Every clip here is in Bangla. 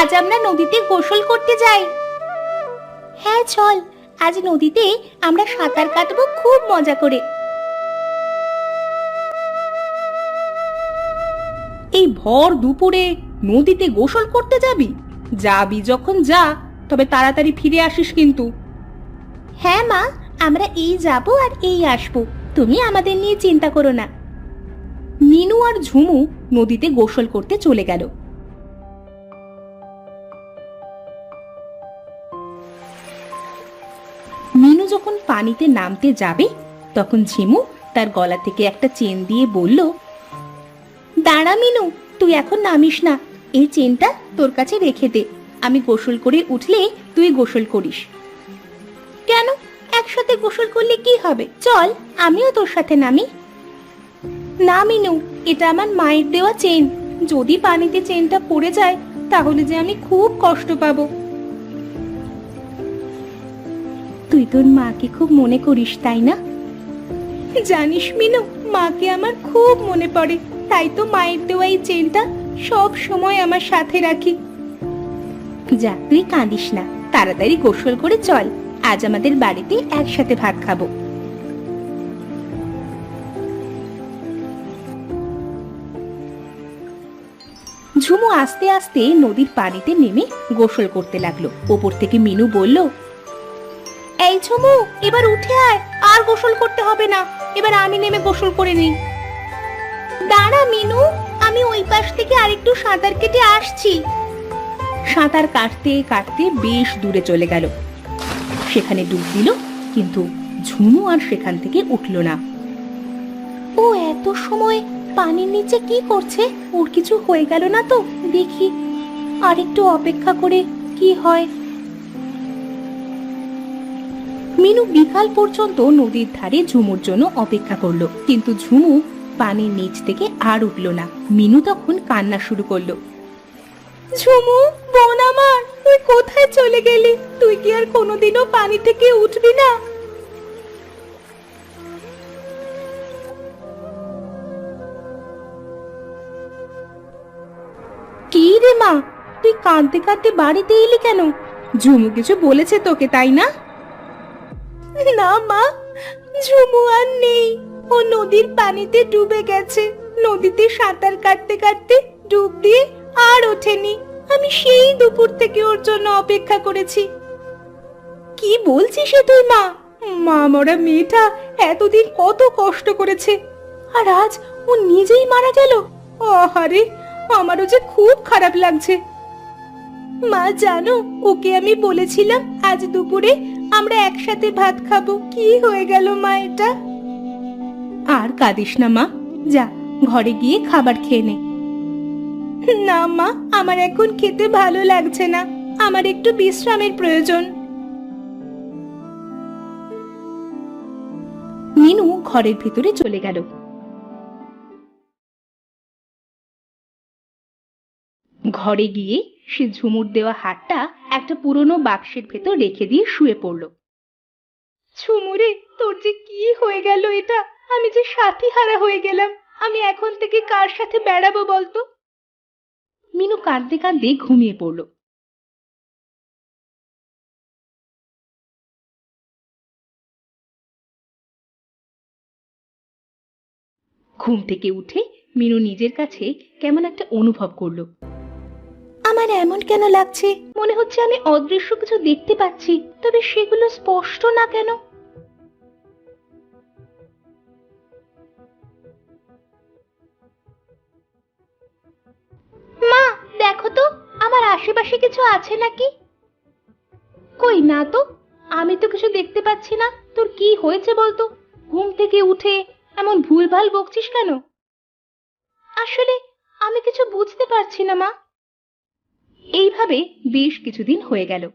আজ আমরা নদীতে গোসল করতে যাই। হ্যাঁ চল। আজ নদীতে আমরা সাঁতার কাটবো খুব মজা করে। এই ভর দুপুরে নদীতে গোসল করতে যাবি? যাবি যখন যা, তবে তাড়াতাড়ি ফিরে আসিস কিন্তু। হ্যাঁ মা, আমরা এই যাব আর এই আসব। তুমি আমাদের নিয়ে চিন্তা করো না। মিনু আর ঝুমু নদীতে গোসল করতে চলে গেল। মিনু যখন পানিতে নামতে যাবে, তখন ঝিমু তার গলা থেকে একটা চেন দিয়ে বলল, দাঁড়া মিনু, তুই এখন নামিস না। এই চেনটা তোর কাছে রেখে দে। আমি গোসল করে উঠলে তুই গোসল করিস। কেন? একসাথে গোসল করলে কি হবে? চল, আমিও তোর সাথে নামি। না মিনু, এটা আমার মায়ের দেওয়া চেন। যদি পানিতে চেনটা পড়ে যায়, তাহলে যে আমি খুব কষ্ট পাবো। তুই তোর মাকে খুব মনে করিস, তাই না? জানিস মিনু, মাকে আমার খুব মনে পড়ে। তাই তো মায়ের দেওয়া এই চেনটা সব সময় আমার সাথে রাখি। যা, তুই কাঁদিস না। তাড়াতাড়ি গোসল করে চল। আজ আমাদের বাড়িতে একসাথে ভাত খাব। ঝুমু আস্তে আস্তে নদীর পানিতে নেমে গোসল করতে লাগল। ওপর থেকে মিনু বলল এই ঝুমু, এবার উঠে আয়। আর গোসল করতে হবে না। এবার আমি নেমে গোসল করে নিই। দাঁড়া, মিনু। আমি ওই পাশ থেকে আরেকটু সাঁতার কেটে আসছি। সাঁতার কাটতে কাটতে বেশ দূরে চলে গেল। সেখানে ডুব দিল, কিন্তু ঝুমু আর সেখান থেকে উঠল না। ও, এত সময় পানির নিচে কি করছে? ওর কিছু হয়ে গেল না তো? দেখি। আর একটু অপেক্ষা করে কি হয়? মিনু বিকাল পর্যন্ত নদীর ধারে ঝুমুর জন্য অপেক্ষা করল। কিন্তু ঝুমু পানির নিচ থেকে আর উঠল না। মিনু তখন কান্না শুরু করল। ঝুমু, বোন আমার, তুই কোথায় চলে গেলি? তুই কি আর কোনোদিনও পানি থেকে উঠবি না? কি রে মা, তুই কাঁদতে কাঁদতে বাড়িতে এলি কেন? ঝুমু কিছু বলেছে তোকে, তাই না? না, মা ঝুমু আর নেই। ও নদীর পানিতে ডুবে গেছে। নদীতে সাঁতার কাটতে কাটতে ডুব দিয়ে আর ওঠেনি। আমি সেই দুপুর থেকে ওর জন্য অপেক্ষা করেছি। কি বলছিস সে তুই, মা? মা, মরা মেয়েটা এতদিন কত কষ্ট করেছে। আর আজ ও নিজেই মারা গেল? আহারে, আমারও যে খুব খারাপ লাগছে। মা, জানো, ওকে আমি বলেছিলাম আজ দুপুরে আমরা একসাথে ভাত খাব। কি হয়ে গেল মা এটা? আর কাঁদিস না মা। যা, ঘরে গিয়ে খাবার খেয়ে নে। না মা, আমার এখন খেতে ভালো লাগছে না। আমার একটু বিশ্রামের প্রয়োজন। মিনু ঘরের ভিতরে চলে গেল। ঘরে গিয়ে সে ঝুমুর দেওয়া হারটা একটা পুরনো বাক্সের ভেতর রেখে দিয়ে শুয়ে পড়ল। ঝুমুরে, তোর যে কি হয়ে গেল এটা? আমি যে সাথী হারা হয়ে গেলাম। আমি এখন থেকে কার সাথে বেড়াবো বলতো? মিনু কাঁদতে কাঁদতে ঘুমিয়ে পড়ল। ঘুম থেকে উঠে মিনু নিজের কাছে কেমন একটা অনুভব করল। আমার এমন কেন লাগছে? মনে হচ্ছে আমি অদৃশ্য কিছু দেখতে পাচ্ছি, তবে সেগুলো স্পষ্ট না কেন? মা, দেখো তো, আমার আশেপাশে কিছু আছে নাকি? কই, না তো, আমি তো কিছু দেখতে পাচ্ছি না, তোর কি হয়েছে বলতো? ঘুম থেকে উঠে এমন ভুলভাল বকছিস কেন? আসলে আমি কিছু বুঝতে পারছি না, মা। এইভাবে বেশ কিছুদিন হয়ে গেল।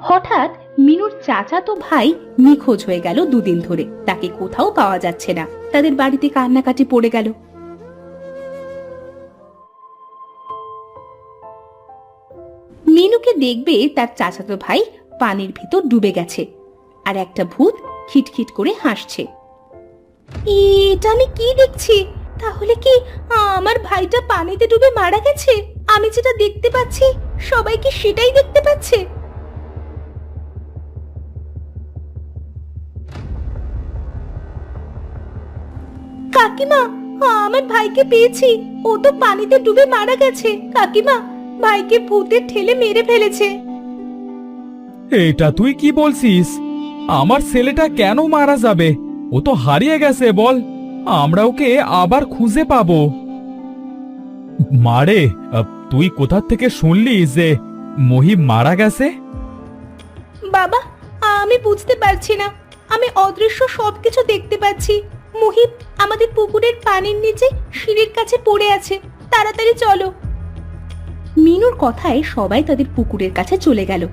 হঠাৎ মিনুর চাচাতো ভাই নিখোঁজ হয়ে গেল দুদিন ধরে। তাকে কোথাও পাওয়া যাচ্ছে না। তাদের বাড়িতে কান্নাকাটি পড়ে গেল। মিনুকে দেখবে তার চাচাতো ভাই পানির ভিতর ডুবে গেছে আর একটা ভূত খিটখিট করে হাসছে। এটা আমি কি দেখছি? তাহলে কি আমার ভাইটা পানিতে ডুবে মারা গেছে? আমি যেটা দেখতে পাচ্ছি, সবাই কি সেটাই দেখতে পাচ্ছে? কাকিমা, আমার ভাইকে পেয়েছি। ও তো পানিতে ডুবে মারা গেছে। কাকিমা, ভাইকে ভূতে ঠেলে মেরে ফেলেছে। এটা তুই কি বলছিস? আমার ছেলেটা কেন মারা যাবে? ও তো হারিয়ে গেছে, বল। আমরা ওকে আবার খুঁজে পাবো। মারে তুই কোথা থেকে শুনলি যে মহিম মারা গেছে? বাবা আমি বুঝতে পারছি না। আমি অদৃশ্য সবকিছু দেখতে পাচ্ছি। মুহিব আমাদের পুকুরের পানির নিচে সিঁড়ির কাছে পড়ে আছে। তাড়াতাড়ি চলো। মিনুর কথায় সবাই তাদের পুকুরের কাছে চলে গেল।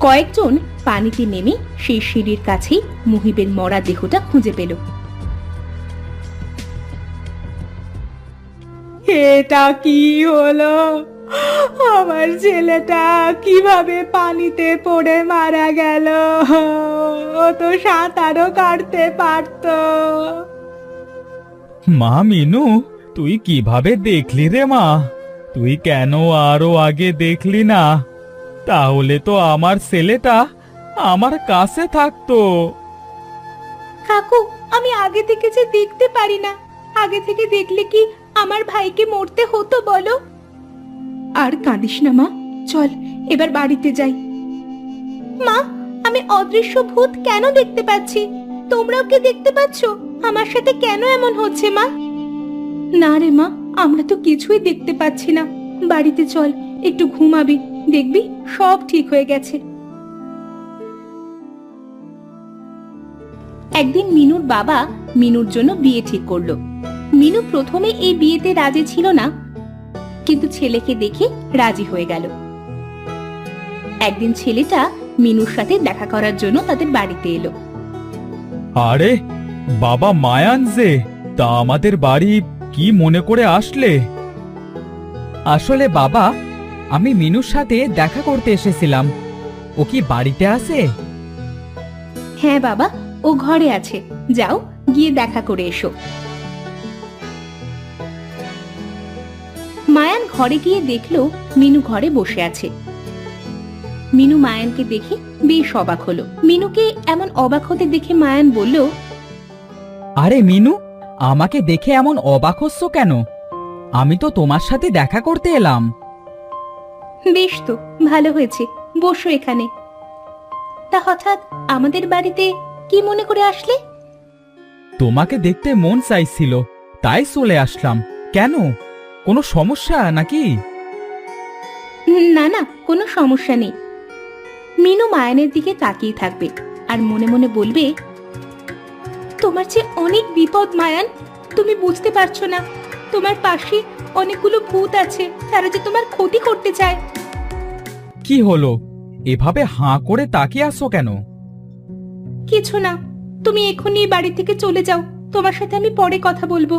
কয়েকজন পানিতে নেমে সেই সিঁড়ির কাছেই মুহিবের মরা দেহটা খুঁজে পেল। এটা কি হলো? আমার ছেলেটা কীভাবে পানিতে পড়ে মারা গেল? ও তো সাঁতারও কাটতে পারতো। মা মিনু তুই কীভাবে দেখলি রে মা? তুই কেন আরও আগে দেখলি না? তাহলে তো আমার ছেলেটা আমার কাছে থাকতো। কাকু আমি আগে থেকে যে দেখতে পারি না আগে থেকে দেখলে কি আমার ভাইকে মরতে হতো বলো? আর কাঁদিস না মা চল এবার বাড়িতে যাই। মা আমি অদৃশ্য ভূত কেন দেখতে পাচ্ছি? তোমরাও কি দেখতে পাচ্ছ? আমার সাথে কেন এমন হচ্ছে মা? না রে মা আমরা তো কিছুই দেখতে পাচ্ছি না। বাড়িতে চল একটু ঘুমাবি। দেখবি, সব ঠিক হয়ে গেছে। একদিন মিনুর বাবা মিনুর জন্য বিয়ে ঠিক করল। মিনু প্রথমে এই বিয়েতে রাজি ছিল না, কিন্তু ছেলেকে দেখে রাজি হয়ে গেল। একদিন ছেলেটা মিনুর সাথে দেখা করার জন্য তাদের বাড়িতে এলো। আরে, বাবা মায়ান যে, তা আমাদের বাড়ি কি মনে করে আসলে? আসলে বাবা আমি মিনুর সাথে দেখা করতে এসেছিলাম। ও কি বাড়িতে আছে? হ্যাঁ বাবা ও ঘরে আছে। যাও গিয়ে দেখা করে এসো। মায়ান ঘরে গিয়ে দেখল মিনু ঘরে বসে আছে। মিনু মায়ানকে দেখে বেশ অবাক হলো। মিনুকে এমন অবাক হতে দেখে মায়ান বলল আরে মিনু আমাকে দেখে এমন অবাক হচ্ছ কেন? আমি তো তোমার সাথে দেখা করতে এলাম। বেশ তো ভালো হয়েছে বসো এখানে। তা হঠাৎ আমাদের বাড়িতে কি মনে করে আসলে? তোমাকে দেখতে মন চাইছিল তাই চলে আসলাম। কেন? কোনো সমস্যা নাকি? না না কোনো সমস্যা নেই। মিনু মায়ানের দিকে তাকিয়ে থাকবে আর মনে মনে বলবে তোমার যে অনেক বিপদ মায়ান তুমি বুঝতে পারছ না। তোমার পাশে অনেকগুলো ভূত আছে তারা যে তোমার ক্ষতি করতে চায়। কি হলো? এভাবে হাঁ করে তাকিয়ে আসো কেন? কিছু না তুমি এখনই এই বাড়ি থেকে চলে যাও তোমার সাথে আমি পরে কথা বলব।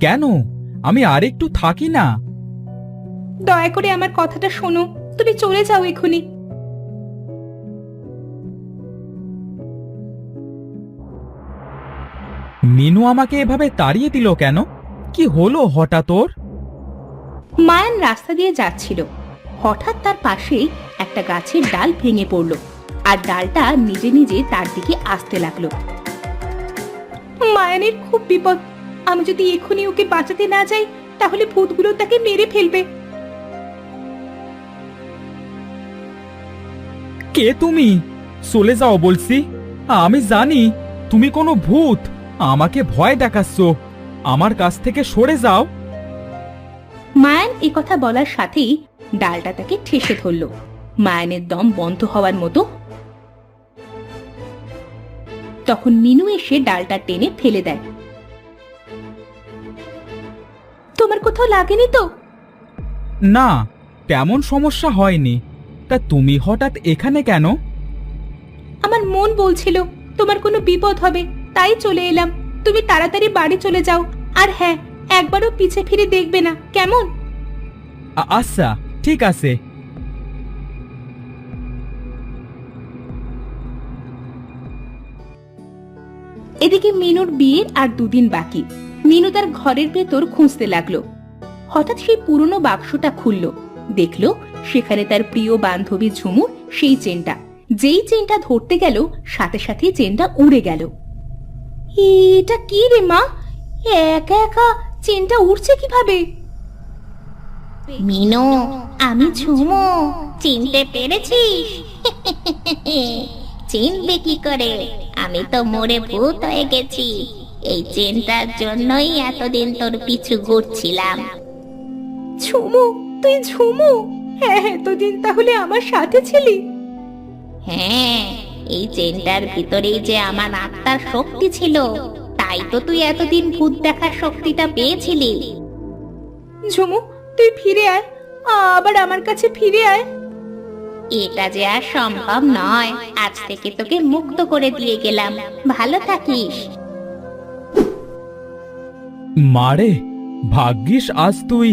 কেন? আমি আর একটু থাকি না। দয়া করে আমার কথাটা শোনো তুমি চলে যাও এখনই। মিনু আমাকে এভাবে তাড়িয়ে দিল কেন? কি হলো হঠাৎ ওর? মায়ান রাস্তা দিয়ে যাচ্ছিল। হঠাৎ তার পাশেই একটা গাছের ডাল ভেঙে পড়ল আর ডালটা নিজে নিজে তার দিকে আসতে লাগল। মায়ানের খুব বিপদ। আমি যদি এখনই ওকে বাঁচাতে না যাই তাহলে ভূতগুলো তাকে মেরে ফেলবে। কে তুমি? চলে যাও বলছি। আমি জানি তুমি কোনো ভূত। আমাকে ভয় দেখাচ্ছ। আমার কাছ থেকে সরে যাও। মায়ান এ কথা বলার সাথেই ডালটা তাকে ঠেসে ধরল। মায়ানের দম বন্ধ হওয়ার মতো। তখন মিনু এসে ডালটা টেনে ফেলে দেয়। তোমার কোথাও লাগেনি তো? না তেমন সমস্যা হয়নি। তা তুমি হঠাৎ এখানে কেন? আমার মন বলছিল তোমার কোনো বিপদ হবে তাই চলে এলাম। তুমি তাড়াতাড়ি বাড়ি চলে যাও। আর হ্যাঁ একবারও পিছে ফিরে দেখবে না। কেমন? আ- আচ্ছা ঠিক আছে। এদিকে মিনুর বিয়ের আর দুদিন বাকি। মিনু তার ঘরের ভেতর খুঁজতে লাগল। হঠাৎ সেই পুরনো বাক্সটা খুলল। দেখল সেখানে তার প্রিয় বান্ধবী ঝুমুর সেই চেনটা। যেই চেনটা ধরতে গেল সাথে সাথে চেনটা উড়ে গেল। এটা কি রে মা? একা একা চেনটা উড়ছে কীভাবে? মিনু আমি ঝুমু। চিনতে পেরেছিস? চিনবে কি করে? আমি তো মরে ভূত হয়ে গেছি। এই চেনটার জন্যই এতদিন তোর পিছু ঘুরছিলাম। ঝুমু তুই ঝুমু? হ্যাঁ এতদিন তাহলে আমার সাথে ছিলি? হ্যাঁ এই চেনটার ভিতরেই যে আমার আত্মার শক্তি ছিল তাই তো তুই এতদিন ভূত দেখার শক্তিটা পেয়েছিলি। ঝুমু তুই ফিরে আয় আবার আমার কাছে ফিরে আয়। এটা যে আর সম্ভব নয় আজ থেকে তোকে মুক্ত করে দিয়ে গেলাম ভালো থাকিস। মারে ভাগ্যিস আজ তুই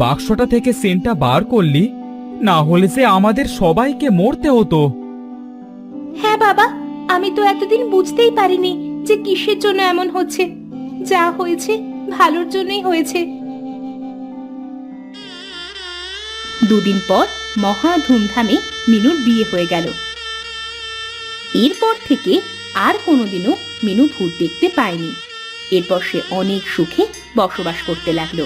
বাক্সটা থেকে সেন্টটা বার করলি না হলে সে আমাদের সবাইকে মরতে হতো। হ্যাঁ বাবা, আমি তো এতদিন বুঝতেই পারিনি যে কিসের জন্য এমন হচ্ছে। যা হয়েছে, ভালোর জন্যই হয়েছে। দুদিন পর মহা ধুমধামে মিনুর বিয়ে হয়ে গেল। এরপর থেকে আর কোনোদিনও মিনু ভূত দেখতে পায়নি। এরপর সে অনেক সুখে বসবাস করতে লাগল।